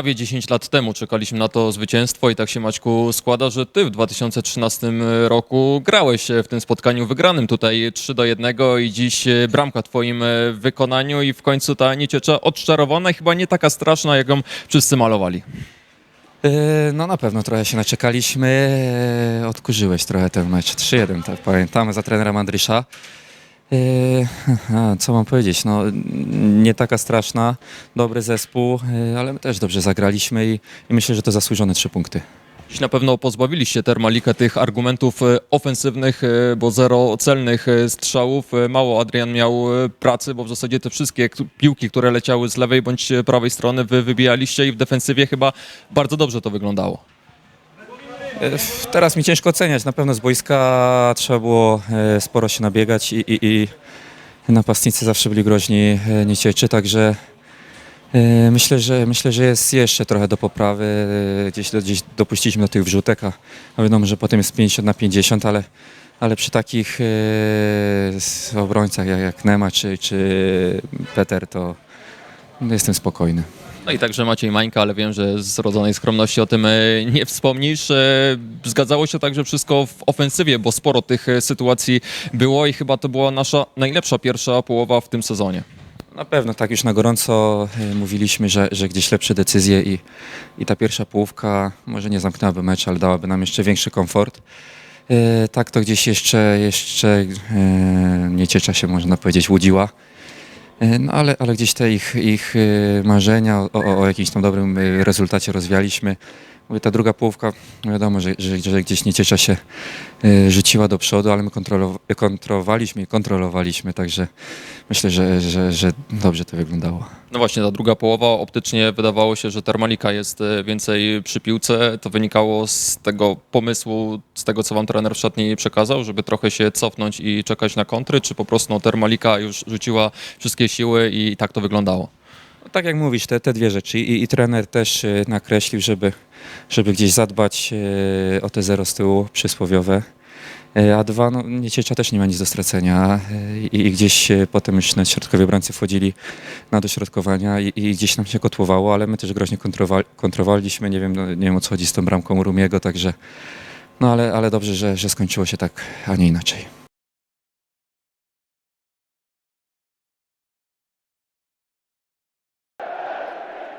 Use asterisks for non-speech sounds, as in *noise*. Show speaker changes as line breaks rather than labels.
prawie 10 lat temu czekaliśmy na to zwycięstwo i tak się Maćku składa, że ty w 2013 roku grałeś w tym spotkaniu wygranym tutaj 3 do 1 i dziś e, bramka twoim e, wykonaniu i w końcu ta nieciecza odczarowana chyba nie taka straszna, jak ją wszyscy malowali.
Yy, No na pewno trochę się naczekaliśmy. Odkurzyłeś trochę ten mecz. 3-1, tak pamiętamy, za trenera Mandrysza. Yy, *laughs* co mam powiedzieć? No, nie taka straszna, dobry zespół, yy, ale my też dobrze zagraliśmy i, i myślę, że to zasłużone trzy punkty.
Na pewno pozbawiliście Termalika tych argumentów e, ofensywnych, bo zero celnych strzałów. Mało Adrian miał pracy, bo w zasadzie te wszystkie piłki, które leciały z lewej bądź prawej strony, wy wybijaliście i w defensywie chyba bardzo dobrze to wyglądało.
Teraz mi ciężko oceniać. Na pewno z boiska trzeba było yy, sporo się nabiegać i, i, i napastnicy zawsze byli groźni yy, niecieczy, także yy, myślę, że myślę, że jest jeszcze trochę do poprawy. Gdzieś, gdzieś dopuściliśmy do tych wrzutek, a, a wiadomo, że potem jest 50 na 50, ale, ale przy takich obrońcach jak, jak Nema czy, czy Peter, to jestem spokojny.
No i także Maciej Mańka, ale wiem, że z rodzonej skromności o tym e, nie wspomnisz. E, Zgadzało się także wszystko w ofensywie, bo sporo tych e, sytuacji było i chyba to była nasza najlepsza pierwsza połowa w tym sezonie.
Na pewno tak już na gorąco mówiliśmy, że, że gdzieś lepsze decyzje i, i ta pierwsza połówka może nie zamknęłaby mecz, ale dałaby nam jeszcze większy komfort. Tak to gdzieś jeszcze, jeszcze e, nieciecza się można powiedzieć łudziła. E, No ale, ale gdzieś te ich, ich e, marzenia o, o, jakimś tam dobrym e, rezultacie rozwialiśmy. Mówię, ta druga połówka, wiadomo, że, że, że gdzieś nieciecza się e, rzuciła do przodu, ale my kontrolow- kontrolowaliśmy i kontrolowaliśmy, także myślę, że, że, że dobrze to wyglądało.
No właśnie, ta druga połowa optycznie wydawało się, że Termalika jest e, więcej przy piłce. To wynikało z tego pomysłu, z tego co wam trener w szatni przekazał, żeby trochę się cofnąć i czekać na kontry, czy po prostu no, Termalika już rzuciła wszystkie siły i tak to wyglądało?
Tak jak mówisz, te, te dwie rzeczy I, i trener też e, nakreślił, żeby, żeby gdzieś zadbać e, o te zero z tyłu przysłowiowe. E, A dwa, no, Nieciecza też nie ma nic do stracenia i, i gdzieś potem już na środkowie obrońcy wchodzili na dośrodkowania i, i gdzieś nam się kotłowało, ale my też groźnie kontrowa- kontrowaliśmy, nie wiem, no, nie wiem o co chodzi z tą bramką Rumiego, także no ale, ale dobrze, że, że skończyło się tak, a nie inaczej.